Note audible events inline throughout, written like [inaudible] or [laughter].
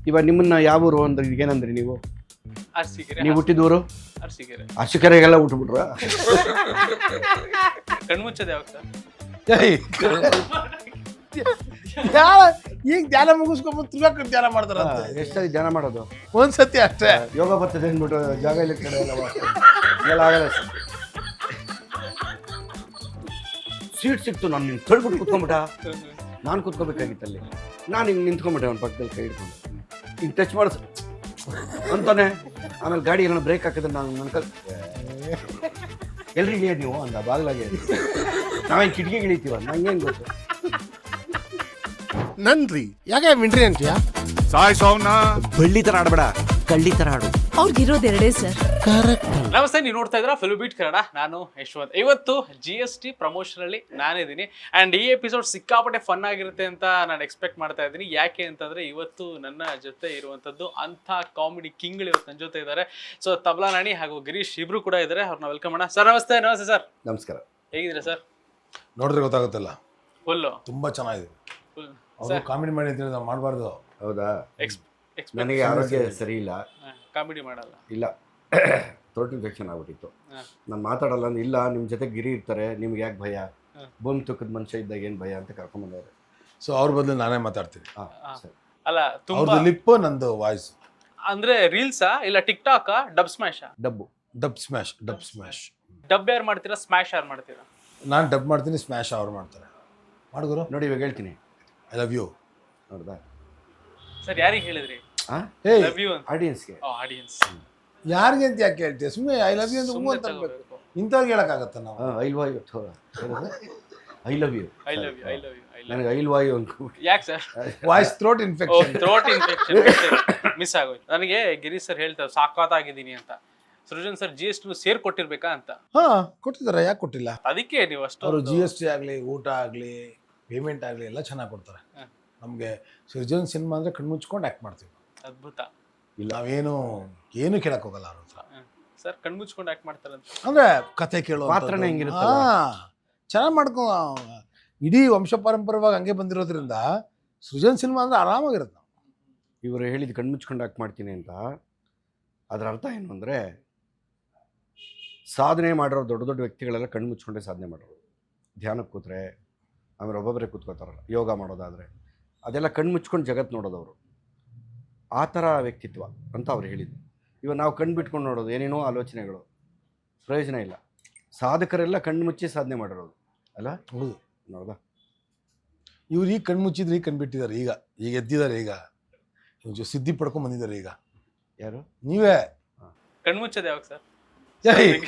ಇವಾಗ ನಿಮ್ಮನ್ನ ಯಾವ ಊರು ಅಂದ್ರೆ ಏನಂದ್ರಿ ನೀವು? ಅರ್ಸಿಗೆರೆ. ನೀವು ಹುಟ್ಟಿದೂರು ಅರ್ಸಿಗೆರೆ. ಅಶುಕರೆಗೆಲ್ಲ ಹುಟ್ಟುಬಿಟ್ರ [laughs] ಕಣ್ಮುಚ್ಚದೆ ಯಾವಾಗ ಈಗ ಧ್ಯಾನ ಮುಗಿಸ್ಕೊಂಬಂದು ತಿರ್ಗಾಕ ಧ್ಯಾನ ಮಾಡ್ತಾರ ಎಷ್ಟಾಗಿ ಧ್ಯಾನ ಮಾಡೋದು? ಒಂದ್ಸತಿ ಅಷ್ಟೇ. ಯೋಗ ಬರ್ತದೆ ಅಂದ್ಬಿಟ್ಟು ಜಾಗ ಇಲ್ಲ ಕಡೆ ಎಲ್ಲ ಆಗಲ್ಲ ಸರ್. ಸೀಟ್ ಸಿಕ್ತು ನಾನು ನಿನ್ ತಳ್ಬಿಟ್ಟು ಕುತ್ಕೊಂಡ್ಬಿಟ್ಟ ನಾನು ಕುತ್ಕೋಬೇಕಾಗಿತ್ತಲ್ಲಿ. ನಾನು ಹಿಂಗೆ ನಿಂತ್ಕೊಂಬಿಟ್ಟೆ ಅವ್ನ ಪಕ್ಕದಲ್ಲಿ ಕೈ ಹಿಡ್ಕೊಂಡು. ಹಿಂಗೆ ಟಚ್ ಮಾಡಿಸ್. ಅಂತಾನೆ. ಆಮೇಲೆ ಗಾಡಿ ಏನೋ ಬ್ರೇಕ್ ಹಾಕಿದ್ರೆ ನಾನು ನನ್ಕಲ್ ಎಲ್ರಿಗೆ ಇಳಿಯೋದು ನೀವು? ಅಂದ ಬಾಗ್ಲಾಗೆ. ನಾವೇನು ಕಿಟಕಿಗೆ ಇಳಿತೀವ? ನಂಗೇನು ಗೊತ್ತು? ನನ್ರಿ ಯಾಕೆ ಮಿಂಟ್ರಿ ಅಂತೀಯಾ? ಬಳ್ಳಿ ತರ ಆಡ್ಬೇಡ ಕಳ್ಳಿ ತರ ಆಡು. ಅವ್ರಿಗಿರೋದೆರಡೇ ಸರ್. ನಮಸ್ತೆ ನೀವು ನೋಡ್ತಾ ಇದ್ರ ಫಿಲ್ ಬೀಟ್ ಕನ್ನಡ. ನಾನು ಯಶವಂತ್. ಇವತ್ತು ಜಿ ಎಸ್ ಟಿ ಪ್ರಮೋಷನ್ ಅಲ್ಲಿ ನಾನಿದ್ದೀನಿ. ಅಂಡ್ ಈ ಎಪಿಸೋಡ್ ಸಿಕ್ಕಾಪಟ್ಟೆ ಫನ್ ಆಗಿರುತ್ತೆ ಅಂತ ನಾನು ಎಕ್ಸ್ಪೆಕ್ಟ್ ಮಾಡ್ತಾ ಇದ್ದೀನಿ. ಯಾಕೆ ಅಂತಂದ್ರೆ ಇವತ್ತು ನನ್ನ ಜೊತೆ ಇರುವಂತದ್ದು ಅಂತ ಕಾಮಿಡಿ ಕಿಂಗ್ಗಳು ಇವತ್ತು ನನ್ನ ಜೊತೆ ಇದ್ದಾರೆ. ಸೊ ತಬಲಾ ನಾಣಿ ಹಾಗೂ ಗಿರೀಶ್ ಇಬ್ರು ಕೂಡ ಇದ್ದಾರೆ. ಅವ್ರನ್ನ ವೆಲ್ಕಮ್ ಮಾಡೋಣ. ಸರ್ ನಮಸ್ತೆ ನಮಸ್ತೆ ಸರ್ ನಮಸ್ಕಾರ. ಹೇಗಿದ್ರೆ ಸರ್ ನೋಡಿದ್ರೆ ಗೊತ್ತಾಗುತ್ತಲ್ಲ? ಫುಲ್ಲು ತುಂಬಾ ಚೆನ್ನಾಗಿದೆ. ಅವರು ಕಾಮಿಡಿ ಮಾಡಿ ಅಂತ ನಾವು ಮಾಡಬಾರ್ದು. ಹೌದಾ? ಎಕ್ಸ್ ನನಗೆ ಆರೋಗ್ಯ ಸರಿ ಇಲ್ಲ. ಕಾಮಿಡಿ ಮಾಡಲ್ಲ. ಇಲ್ಲ. [coughs] ಥ್ರೋಟ್ ಇನ್ಫೆಕ್ಷನ್ ಆಗ್ಬಿಟ್ಟಿತ್ತು. ನಾನು ಮಾತಾಡಲ್ಲ ಅಂದ್ರೆ ಇಲ್ಲ ನಿಮ್ಮ ಜೊತೆ ಗಿರಿ ಇರ್ತಾರೆ ನಿಮ್ಗೆ ಯಾಕೆ ಭಯ. ಭೂಮಿ ತುಕ್ಕದ ಮನುಷ್ಯ ಇದ್ದಾಗ ಏನು ಭಯ ಅಂತ ಕರ್ಕೊಂಬಂದವ್ರೆ. ಸೊ ಅವ್ರ ಬದಲು ನಾನೇ ಮಾತಾಡ್ತೀನಿ. ಹಾಂ ಸರಿ. ಅಲ್ಲ ತುಂಬಾ ಅವ್ರದ್ದು ಲಿಪ್ ನಂದು ವಾಯ್ಸ್ ಅಂದ್ರೆ ರೀಲ್ಸಾ ಇಲ್ಲ TikTok Dubsmash dub Dubsmash Dubsmash dub ಯಾರು ಮಾಡ್ತೀರಾ ಸ್ಮ್ಯಾಶ್ ಯಾರು ಮಾಡ್ತೀರಾ? ನಾನು ಡಬ್ ಮಾಡ್ತೀನಿ ಸ್ಮ್ಯಾಶ್ ಅವ್ರು ಮಾಡ್ತಾರೆ. ಮಾಡಿದ್ರು ನೋಡಿ ಇವಾಗ ಹೇಳ್ತೀನಿ. ಐ ಲವ್ ಯು ನೋಡ್ದಾ? ಸರ್ ಯಾರಿಗೆ ಹೇಳಿದ್ರಿ? ಹಾಂ ಲವ್ ಯು ಅಂತ ಆಡಿಯನ್ಸ್ಗೆ ಆಡಿಯನ್ಸ್ ಯಾರಿಗೆ ಅಂತ ಯಾಕೆ ಹೇಳ್ತೀಯ? ಸುಮ್ಮನೆ ಐ ಲವ್ ಯು ಅಂತ ಹೂ ಅಂತ ಅನ್ಬೇಕು ಇಂಥವ್ರಿಗೆ ಹೇಳಕ್ಕಾಗತ್ತ ನಾವು? ಹಾಂ ಐಲ್ ವಾಯು I love you I love you I love you I love ನನಗೆ ಐಲ್ ವಾಯು ಅನ್ಕೊಬಿಟ್ಟು ಯಾಕೆ sir? Voice throat infection throat infection miss ಆಗೋಯ್ತು. ನನಗೆ ಗಿರೀಶ್ ಸರ್ ಹೇಳ್ತಾರೆ ಸಾಕಾತಾಗಿದ್ದೀನಿ ಅಂತ. Srujan sir G S T share ಕೊಟ್ಟಿರ್ಬೇಕಾ ಅಂತ. ಹಾ ಕೊಟ್ಟಿದ್ದಾರೆ ಯಾಕೆ ಕೊಟ್ಟಿಲ್ಲ? ಅದಕ್ಕೆ ನೀವು ಅಷ್ಟು ಅವರು ಜಿ ಎಸ್ ಟಿ ಆಗಲಿ ಊಟ ಆಗಲಿ ಪೇಮೆಂಟ್ ಆಗಲಿ ಎಲ್ಲ ಚೆನ್ನಾಗಿ ಕೊಡ್ತಾರೆ. ನಮಗೆ ಸೃಜನ್ ಸಿನಿಮಾ ಅಂದರೆ ಕಣ್ಮುಚ್ಕೊಂಡು ಆ್ಯಕ್ಟ್ ಮಾಡ್ತೀವಿ. ಅದ್ಭುತ. ನಾವೇನು ಏನು ಕೇಳಕ್ ಹೋಗಲ್ಲ ಅವ್ರ ಹತ್ರ. ಸರ್ ಕಣ್ಮುಚ್ಕೊಂಡು ಯಾಕೆ ಮಾಡ್ತಾರಂತ ಅಂದ್ರೆ ಕತೆ ಕೇಳೋ ಪಾತ್ರನೇ ಹೆಂಗಿರುತ್ತಲ್ಲ? ಚೆನ್ನಾಗಿ ಮಾಡ್ಕೊ ಇಡೀ ವಂಶ ಪಾರಂಪರ್ಯವಾಗಿ ಹಂಗೆ ಬಂದಿರೋದ್ರಿಂದ ಸೃಜನ್ ಸಿನಿಮಾ ಅಂದ್ರೆ ಆರಾಮಾಗಿರುತ್ತೆ ನಾವು. ಇವರು ಹೇಳಿದ ಕಣ್ಮುಚ್ಕೊಂಡು ಹಾಕಿ ಮಾಡ್ತೀನಿ ಅಂತ ಅದರ ಅರ್ಥ ಏನು ಅಂದ್ರೆ ಸಾಧನೆ ಮಾಡಿರೋ ದೊಡ್ಡ ದೊಡ್ಡ ವ್ಯಕ್ತಿಗಳೆಲ್ಲ ಕಣ್ಣು ಮುಚ್ಕೊಂಡೇ ಸಾಧನೆ ಮಾಡೋರು. ಧ್ಯಾನಕ್ಕೆ ಕೂತ್ರೆ ಆಮೇಲೆ ಒಬ್ಬೊಬ್ಬರೇ ಕೂತ್ಕೋತಾರಲ್ಲ ಯೋಗ ಮಾಡೋದಾದರೆ ಅದೆಲ್ಲ ಕಣ್ಣು ಮುಚ್ಕೊಂಡು ಜಗತ್ತು ನೋಡೋದವರು. ಆ ಥರ ವ್ಯಕ್ತಿತ್ವ ಅಂತ ಅವ್ರು ಹೇಳಿದ್ದು ಇವಾಗ ನಾವು ಕಣ್ಣು ಬಿಟ್ಕೊಂಡು ನೋಡೋದು ಏನೇನೋ ಆಲೋಚನೆಗಳು. ಪ್ರಯೋಜನ ಇಲ್ಲ. ಸಾಧಕರೆಲ್ಲ ಕಣ್ಣು ಮುಚ್ಚಿ ಸಾಧನೆ ಮಾಡಿರೋದು. ಅಲ್ಲ? ಹೌದು. ನೋಡ್ದಾ? ಇವ್ರು ಈಗ ಕಣ್ಣು ಮುಚ್ಚಿದ್ರೆ ಈಗ ಕಣ್ಬಿಟ್ಟಿದ್ದಾರೆ ಈಗ ಈಗ ಎದ್ದಿದ್ದಾರೆ ಈಗ. ಇವ್ರು ಸಿದ್ಧಿ ಪಡ್ಕೊಂಡು ಬಂದಿದ್ದಾರೆ ಈಗ. ಯಾರು? ನೀವೇ. ಕಣ್ಮುಚ್ಚದೆ ಯಾವಾಗ ಸರ್? ಏಯ್,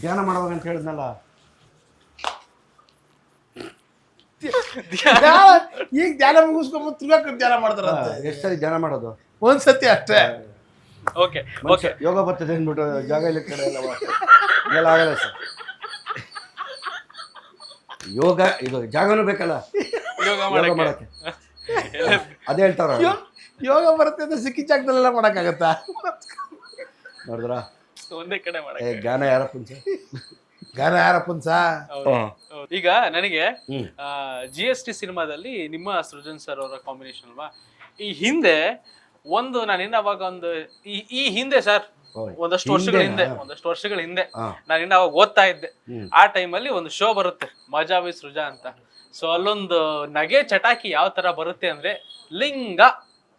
ಧ್ಯಾನ ಮಾಡುವಾಗ ಅಂತ ಹೇಳಿದ್ನಲ್ಲ. ಧ್ಯಾನ- ಈಗ ಧ್ಯಾನ ಮುಗಿಸ್ಕೊಂಬಂದು ತಿರ್ಗಾಕ ಧ್ಯಾನ ಮಾಡ್ತಾರಂತೆ. ಸರಿ ಧ್ಯಾನ ಮಾಡೋದು? ಒಂದ್ಸತಿ ಅಷ್ಟೇ. Okay okay. ಯೋಗ ಬರ್ತದೆ ಅಂದ್ಬಿಟ್ಟು ಜಾಗ ಇಲ್ಲ ಕಡೆ ಎಲ್ಲ ಆಗಲ್ಲ ಸರ್. ಯೋಗ ಇದು ಜಾಗನೂ ಬೇಕಲ್ಲ? ಯೋಗ ಯೋಗ ಮಾಡಕ್ಕೆ. ಅದೇ ಹೇಳ್ತಾರ ಯೋಗ ಬರುತ್ತೆ ಅಂತ ಸಿಕ್ಕಿ ಜಾಗದಲ್ಲೆಲ್ಲ ಮಾಡಕ್ಕಾಗತ್ತಾ? ನೋಡಿದ್ರ? ಒಂದೇ ಕಡೆ ಏ ಮಾಡಕ್ಕೆ ಜ್ಞಾನ ಯಾರ ಪುಂಚ ಗಾನ ಯಾರಪ್ಪನ್. ಹೌದು. ಈಗ ನನಗೆ. ಜಿ ಎಸ್ ಟಿ ಸಿನಿಮಾದಲ್ಲಿ ನಿಮ್ಮ ಸೃಜನ್ ಸರ್ ಅವರ ಕಾಂಬಿನೇಷನ್ ಅಲ್ವಾ ಈ ಹಿಂದೆ ಒಂದು ನಾನು ಇನ್ನ ಅವಾಗ ಒಂದು ಈ ಈ ಹಿಂದೆ ಸರ್. ಒಂದಷ್ಟು ವರ್ಷಗಳ ಹಿಂದೆ? ಒಂದಷ್ಟು ವರ್ಷಗಳ ಹಿಂದೆ. ನಾನು ಇನ್ನ ಅವಾಗ ಓದ್ತಾ ಇದ್ದೆ. ಆ ಟೈಮಲ್ಲಿ ಒಂದು ಶೋ ಬರುತ್ತೆ ಮಜಾ ವಿ ಸೃಜಾ ಅಂತ ಸೊ ಅಲ್ಲೊಂದು ನಗೆ ಚಟಾಕಿ ಯಾವ ತರ ಬರುತ್ತೆ ಅಂದ್ರೆ ಲಿಂಗ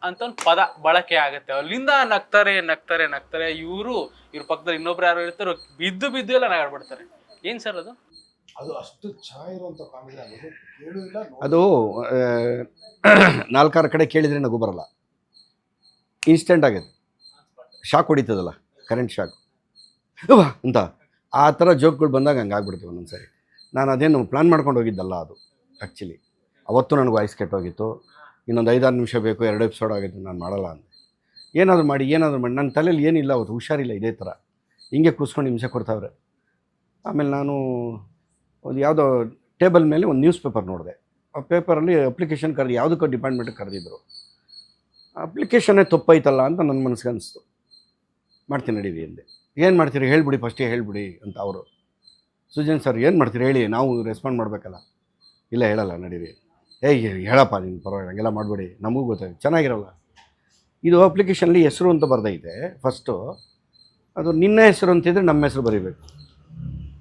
ಅಂತ ಒಂದು ಪದ ಬಳಕೆ ಆಗುತ್ತೆ ಅಲ್ಲಿಂದ ನಗ್ತಾರೆ ನಗ್ತಾರೆ ನಗ್ತಾರೆ ಇವರು ಇವ್ರ ಪಕ್ಕದಲ್ಲಿ ಇನ್ನೊಬ್ರು ಯಾರು ಇರ್ತಾರೋ ಬಿದ್ದು ಬಿದ್ದು ಎಲ್ಲ ನಗಾಡ್ಬಿಡ್ತಾರೆ ಏನ್ ಸರ್ ಅದು? ಅದು ಅಷ್ಟು ಚೆನ್ನಾಗಿರುವಂಥ ಕಾಮಿಡಿ ಆಗೋದು ಕೇಳು ಇಲ್ಲ ಅದು ನಾಲ್ಕಾರು ಕಡೆ ಕೇಳಿದ್ರೆ ನಗು ಬರಲ್ಲ. ಇನ್ಸ್ಟೆಂಟ್ ಆಗಿದೆ. ಶಾಕ್ ಹೊಡಿತದಲ್ಲ ಕರೆಂಟ್ ಶಾಕ್ ಅಂತ. ಆ ಥರ ಜೋಕ್ಗಳು ಬಂದಾಗ ಹಂಗೆ ಆಗ್ಬಿಡ್ತೀವಿ ಒಂದೊಂದ್ಸರಿ. ನಾನು ಅದೇನು ಪ್ಲ್ಯಾನ್ ಮಾಡ್ಕೊಂಡು ಹೋಗಿದ್ದಲ್ಲ ಅದು ಆ್ಯಕ್ಚುಲಿ ಅವತ್ತು ನನಗೆ ವಾಯ್ಸ್ ಕೆಟ್ಟೋಗಿತ್ತು ಇನ್ನೊಂದು ಐದಾರು ನಿಮಿಷ ಬೇಕು ಎರಡು ಎಪಿಸೋಡ್ ಆಗಿತ್ತು ನಾನು ಮಾಡಲ್ಲ ಅಂತ ಏನಾದರೂ ಮಾಡಿ ಏನಾದರೂ ಮಾಡಿ. ನನ್ನ ತಲೆಯಲ್ಲಿ ಏನಿಲ್ಲ ಅವತ್ತು ಹುಷಾರಿಲ್ಲ ಇದೇ ಥರ. ಹಿಂಗೆ ಕೂಸ್ಕೊಂಡು ನಿಮಿಷ ಕೊಡ್ತಾವ್ರೆ. ಆಮೇಲೆ ನಾನು ಒಂದು ಯಾವುದೋ ಟೇಬಲ್ ಮೇಲೆ ಒಂದು ನ್ಯೂಸ್ ಪೇಪರ್ ನೋಡಿದೆ. ಆ ಪೇಪರಲ್ಲಿ ಅಪ್ಲಿಕೇಶನ್ ಕರೆದು ಯಾವುದಕ್ಕೋ ಡಿಪಾರ್ಟ್ಮೆಂಟ್ ಕರೆದಿದ್ರು. ಅಪ್ಲಿಕೇಶನ್ನೇ ತಪ್ಪೈತಲ್ಲ ಅಂತ ನನ್ನ ಮನಸ್ಸಿಗೆ ಅನಿಸ್ತು. ಮಾಡ್ತೀನಿ ನಡೀವಿ ಅಂದೆ. ಏನು ಮಾಡ್ತೀರಿ? ಹೇಳ್ಬಿಡಿ ಫಸ್ಟೇ ಹೇಳ್ಬಿಡಿ ಅಂತ ಅವರು. ಸುಜನ್ ಸರ್ ಏನು ಮಾಡ್ತೀರಿ? ಹೇಳಿ, ನಾವು ರೆಸ್ಪಾಂಡ್ ಮಾಡಬೇಕಲ್ಲ. ಇಲ್ಲ, ಹೇಳಲ್ಲ, ನಡೀರಿ. ಏಯ್ ಹೇಳಪ್ಪ, ನೀನು ಪರವಾಗಿಲ್ಲ, ಹಂಗೆಲ್ಲ ಮಾಡಬೇಡಿ. ನಮಗೂ ಗೊತ್ತಾಯ್ತು ಚೆನ್ನಾಗಿರಲ್ಲ. ಇದು ಅಪ್ಲಿಕೇಶನಲ್ಲಿ ಹೆಸರು ಅಂತ ಬರ್ದೈತೆ. ಫಸ್ಟು ಅದು ನಿನ್ನ ಹೆಸರು ಅಂತಿದ್ರೆ ನಮ್ಮ ಹೆಸರು ಬರೀಬೇಕು.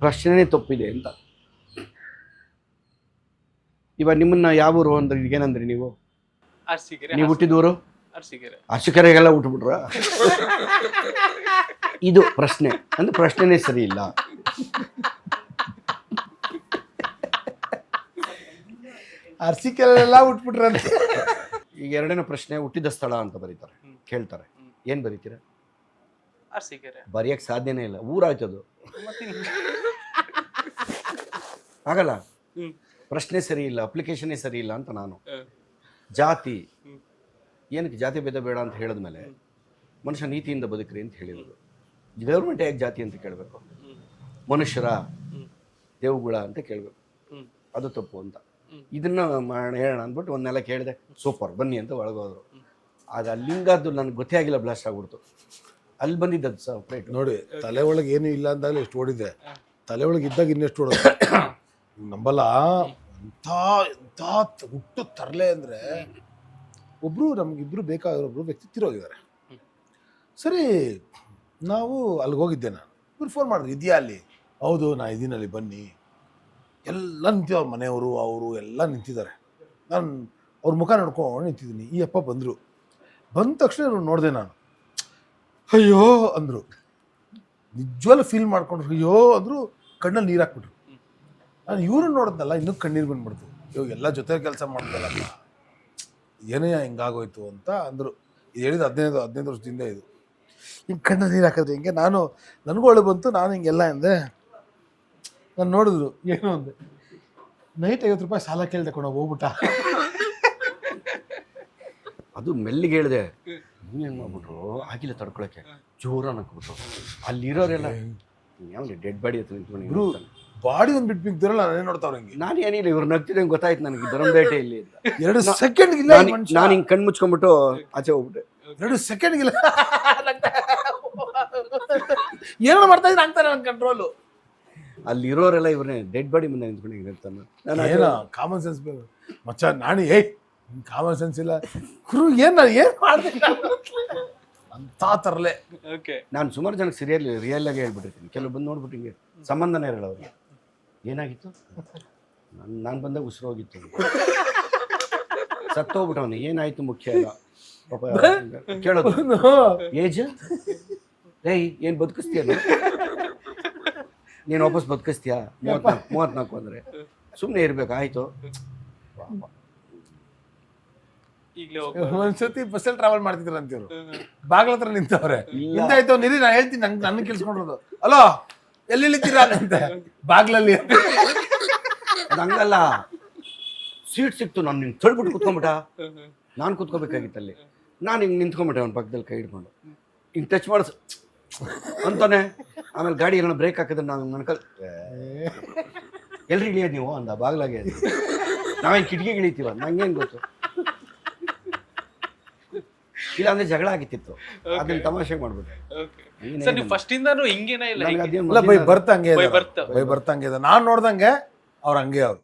ಪ್ರಶ್ನೆನೇ ತಪ್ಪಿದೆ ಅಂತ. ಇವಾಗ ನಿಮ್ಮನ್ನ ಯಾವ ಊರು ಅಂದ್ರೆ ಏನಂದ್ರಿ ನೀವು? ನೀವು ಹುಟ್ಟಿದೂರು ಅರ್ಸಿಕೆರೆ ಅಶುಕರೆಗೆಲ್ಲ ಹುಟ್ಟುಬಿಟ್ರ ಇದು ಪ್ರಶ್ನೆ. ಅಂದ್ರೆ ಪ್ರಶ್ನೆನೇ ಸರಿ ಇಲ್ಲ. ಅರ್ಸಿಕೆರೆಲ್ಲ ಹುಟ್ಬಿಟ್ರ ಈಗ ಎರಡನೇ ಪ್ರಶ್ನೆ ಹುಟ್ಟಿದ ಸ್ಥಳ ಅಂತ ಬರೀತಾರೆ. ಕೇಳ್ತಾರೆ. ಏನ್ ಬರೀತೀರ? ಬರೆಯಕ್ಕೆ ಸಾಧ್ಯನೇ ಇಲ್ಲ. ಊರಾಯ್ತದು. ಆಗಲ್ಲ. ಪ್ರಶ್ನೆ ಸರಿ ಇಲ್ಲ ಅಪ್ಲಿಕೇಶನ್ನೇ ಸರಿ ಇಲ್ಲ ಅಂತ ನಾನು. ಜಾತಿ. ಏನಕ್ಕೆ ಜಾತಿ ಭೇದ ಬೇಡ ಅಂತ ಹೇಳಿದ್ಮೇಲೆ ಮನುಷ್ಯ ನೀತಿಯಿಂದ ಬದುಕ್ರಿ ಅಂತ ಹೇಳಿರೋದು. ಗೌರ್ಮೆಂಟ್ ಯಾಕೆ ಜಾತಿ ಅಂತ ಕೇಳಬೇಕು. ಮನುಷ್ಯರ. ದೇವುಗಳ ಅಂತ ಕೇಳಬೇಕು. ಅದು ತಪ್ಪು ಅಂತ. ಇದನ್ನ ಹೇಳೋಣ ಅಂದ್ಬಿಟ್ಟು ಒಂದೆಲ್ಲ ಕೇಳಿದೆ. ಸೂಪರ್ ಬನ್ನಿ ಅಂತ ಒಳಗೋದ್ರು. ಆಗ ಅಲ್ಲಿಂಗದ್ದು ನನಗೆ ಗೊತ್ತೇ ಆಗಿಲ್ಲ ಬ್ಲಾಸ್ಟ್ ಆಗ್ಬಿಡ್ತು. ಅಲ್ಲಿ ಬಂದಿದ್ದದ್ದು ಸಪ್ರೇಟ್ ನೋಡಿ ತಲೆ ಒಳಗೆ ಏನು ಇಲ್ಲ ಅಂದಾಗ ಎಷ್ಟು ಓಡಿದೆ. ತಲೆ ಒಳಗೆ ಇದ್ದಾಗ ಇನ್ನೆಷ್ಟು ಓಡೋದು? ನಂಬಲ್ಲ. ಎಂಥ ಎಂಥ ಹುಟ್ಟು ತರಲೆ ಅಂದರೆ ಒಬ್ಬರು ನಮಗಿಬ್ಬರು ಬೇಕಾಗಿರೋಬ್ರು ವ್ಯಕ್ತಿ ತಿರೋಗಿದ್ದಾರೆ. ಸರಿ, ನಾವು ಅಲ್ಲಿಗೆ ಹೋಗಿದ್ದೆ ನಾನು. ಇವ್ರು ಫೋನ್ ಮಾಡಿದ್ರು, ಇದೆಯಾ ಅಲ್ಲಿ? ಹೌದು, ನಾ ಇದೀನಲ್ಲಿ ಬನ್ನಿ. ಎಲ್ಲ ನಿಂತಿದ್ದಾರೆ ಮನೆಯವರು, ಅವರು ಎಲ್ಲ ನಿಂತಿದ್ದಾರೆ. ನಾನು ಅವ್ರ ಮುಖ ನೋಡ್ಕೊಂಡು ನಿಂತಿದ್ದೀನಿ. ಈ ಅಪ್ಪ ಬಂದರು. ಬಂದ ತಕ್ಷಣ ಇವ್ರು ನೋಡಿದೆ ನಾನು. ಅಯ್ಯೋ ಅಂದರು. ನಿಜವಾಗ್ಲೂ ಫೀಲ್ ಮಾಡ್ಕೊಂಡ್ರು. ಅಯ್ಯೋ ಅಂದರು, ಕಣ್ಣಲ್ಲಿ ನೀರು ಹಾಕ್ಬಿಟ್ರು. ನಾನು ಇವರು ನೋಡಿದ್ನಲ್ಲ ಇನ್ನೂ ಕಣ್ಣೀರು ಬಂದ್ಬಿಡ್ತು. ಇವಾಗ ಎಲ್ಲ ಜೊತೆ ಕೆಲಸ ಮಾಡ್ತಲ್ಲ ಏನೇ ಹಿಂಗಾಗೋಯ್ತು ಅಂತ ಅಂದರು. ಇದು ಹೇಳಿದ ಹದಿನೈದು ಹದಿನೈದು ವರ್ಷದಿಂದ ಇದು. ಹಿಂಗೆ ಕಣ್ಣು ನೀರು ಹಾಕಿದ್ರೆ ಹಿಂಗೆ? ನಾನು ನನಗೂ ಒಳ್ಳೆ ಬಂತು ನಾನು ಹಿಂಗೆಲ್ಲ ಅಂದೆ. ನಾನು ನೋಡಿದ್ರು ಏನು ಅಂದೆ. ನೈಟ್ ಐವತ್ತು ರೂಪಾಯಿ ಸಾಲ ಕೇಳಿದೆ ಕೊಡ ಹೋಗ್ಬಿಟ್ಟ. ಅದು ಮೆಲ್ಲಿಗೆ ಹೇಳಿದೆ. ಏನು ಮಾಡ್ಬಿಟ್ರು? ಆಗಿಲ್ಲ ತಡ್ಕೊಳಕ್ಕೆ. ಜೋರ ಹಾಕ್ಬಿಟ್ರು ಅಲ್ಲಿರೋರೆಲ್ಲ ಡೆಡ್ ಬಾಡಿ ಹತ್ರ ನಿಂತ್ಕೊಂಡು ಬಾಡಿ ಒಂದು ಬಿಟ್ಟು ಬಿಗ್ದಿರಲ್ಲ ನಾನೇ ನೋಡ್ತಾವ್ರ ಹಂಗೆ? ನಾನು ಏನಿಲ್ಲ ಇವ್ರು ನಗ್ತಿದ್ದಂಗೆ ಗೊತ್ತಾಯ್ತು ನನಗೆ ಅಂತ. ಎರಡು ಸೆಕೆಂಡ್ ಇಲ್ಲ ಈ ಮನುಷ್ಯ. ನಾನು ಹಿಂಗೆ ಕಣ್ಣು ಮುಚ್ಕೊಂಡ್ಬಿಟ್ಟು ಆಚೆ ಹೋಗ್ಬಿಟ್ಟೆ. ಎರಡು ಸೆಕೆಂಡ್ ಇಲ್ಲ. [laughs] ಏನೋ ಮಾಡ್ತಾ ಇದ್ದೀನಿ ಅಂತಾರೆ ನನ್ನ ಕಂಟ್ರೋಲು ಅಲ್ಲಿರೋರೆಲ್ಲ ಇವ್ರನ್ನೇ ಡೆಡ್ ಬಾಡಿ ಮುಂದೆ ನಿಂತ್ಕೊಂಡು ಹಿಂಗೆ ಇರ್ತಾನೆ ನಾನು ಏನ ಕಾಮನ್ ಸೆನ್ಸ್ ಬೇಕು ಮಚ್ಚ ನಾನು ಏಯ್ ಕಾಮನ್ ಸೆನ್ಸ್ ಇಲ್ಲ. ಗುರು ಏನ್ ನಾನು ಏನ್ ಮಾಡ್ದೆ? ಅಂತ ತರಲೆ. ಓಕೆ ನಾನು ಸುಮಾರು ಜನಕ್ಕೆ ಸರಿಯಾಗಿ ರಿಯಲ್ ಆಗಿ ಹೇಳ್ಬಿಟ್ಟಿರ್ತೀನಿ. ಕೆಲವು ಬಂದು ನೋಡ್ಬಿಟ್ಟು ಹಿಂಗೆ ಸಂಬಂಧನೇ ಇರಲ್ಲ ಅವ್ರಿಗೆ. ಏನಾಗಿತ್ತು? ನಾನು ನಾನು ಬಂದಾಗ ಉಸಿರು ಹೋಗಿತ್ತು ಸತ್ತೋಗ್ಬಿಟ್ಟವನು. ಏನಾಯ್ತು ಮುಖ್ಯ ಅಲ್ಲ ಪಾಪ ಕೇಳೋದು. ಏಜ್? ಏಯ್ ಏನು ಬದುಕಿಸ್ತೀಯ ನೀನು? ವಾಪಸ್ ಬದುಕಿಸ್ತೀಯಾ? ಮೂವತ್ನಾಲ್ಕು ಮೂವತ್ನಾಲ್ಕು ಅಂದರೆ. ಸುಮ್ಮನೆ ಇರಬೇಕು ಆಯಿತು. ಒಂದ್ಸತಿ ಬಸ್ಸಲ್ಲಿ ಟ್ರಾವೆಲ್ ಮಾಡ್ತಿದ್ರು ಅಂತಿವ್ರು ಬಾಗ್ಲ ಹತ್ರ ನಿಂತವ್ರೆ. ನಿಂತಾಯ್ತು ಆಯ್ತು ನಿರಿ ನಾ ಹೇಳ್ತೀನಿ ನಂಗೆ ನನ್ನ ಕೇಳಿಸ್ಕೊಂಡ್ರದು. ಅಲೋ? ಎಲ್ಲಿ ಇಳಿತೀರಾ ಅಂತ. ಬಾಗ್ಲಲ್ಲಿ. ಹಂಗಲ್ಲ. ಸೀಟ್ ಸಿಕ್ತು ನಾನು ನಿಂಗೆ ತಳ್ಬಿಟ್ಟು ಕುತ್ಕೊಂಬಿಟ ನಾನು ಕುತ್ಕೋಬೇಕಾಗಿತ್ತಲ್ಲಿ ನಾನು ಹಿಂಗೆ ನಿಂತ್ಕೊಂಬಿಟ್ಟೆ ಅವ್ನ ಪಕ್ಕದಲ್ಲಿ ಕೈ ಹಿಡ್ಕೊಂಡು. ಹಿಂಗೆ ಟಚ್ ಮಾಡಿಸ್ ಅಂತಾನೆ. ಆಮೇಲೆ ಗಾಡಿ ಏನೋ ಬ್ರೇಕ್ ಹಾಕಿದ್ರೆ ನಾನು ನನ್ನ ಕಲ್ ಎಲ್ರಿ ಇಳಿಯೋದು ನೀವು? ಅಂದ ಬಾಗ್ಲಾಗೆ. ನಾವೇನು ಕಿಟಕಿಗೆ ಇಳಿತೀವ ನಂಗೇನು ಗೊತ್ತು? ಇಲ್ಲ ಅಂದರೆ ಜಗಳ ಆಗಿತ್ತಿತ್ತು. ಅದನ್ನ ತಮಾಷೆ ಮಾಡ್ಬಿಟ್ಟೆ. ಸರ್ ನೀವು ಫಸ್ಟ್ ಇಂದಾನು ಹಿಂಗೇನ ಇಲ್ಲ ಅಲ್ಲ ಬೈ ಬರ್ತ ಹಂಗೆ ಬೈ ಬರ್ತ. ಹಂಗೆ ಇದೆ ನಾನು ನೋಡ್ದಂಗೆ ಅವ್ರು ಹಂಗೆ ಅವ್ರು.